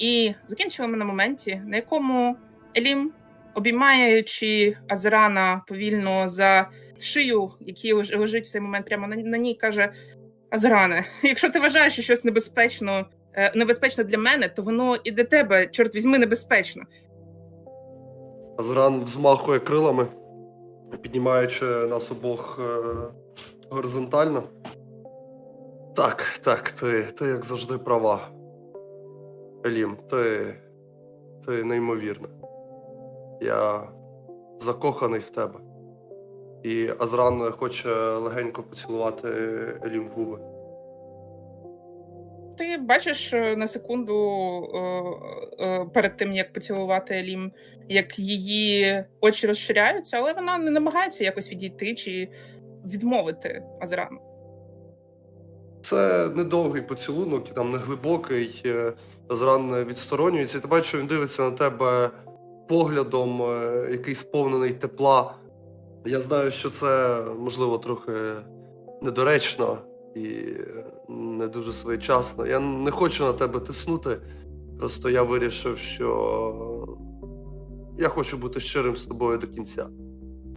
І закінчили ми на моменті, на якому Елім, обіймаючи Азерана повільно за шию, який лежить в цей момент прямо на, на ній, каже: Азеране, якщо ти вважаєш, що щось небезпечно, е, небезпечно для мене, то воно і для тебе, чорт візьми, небезпечно. Азран взмахує крилами, піднімаючи нас обох е, горизонтально. Так, так, ти, ти як завжди права. Елім, ти. ти неймовірна. Я закоханий в тебе. І Азран хоче легенько поцілувати Елім в губи. Ти бачиш е, на секунду е, е, перед тим, як поцілувати Елім, як її очі розширяються, але вона не намагається якось відійти чи відмовити Азерану. Це недовгий поцілунок, і там не глибокий. е, відсторонюється, і ти бачиш, що він дивиться на тебе поглядом, е, який сповнений тепла. Я знаю, що це можливо трохи недоречно і не дуже своєчасно. Я не хочу на тебе тиснути. Просто я вирішив, що я хочу бути щирим з тобою до кінця.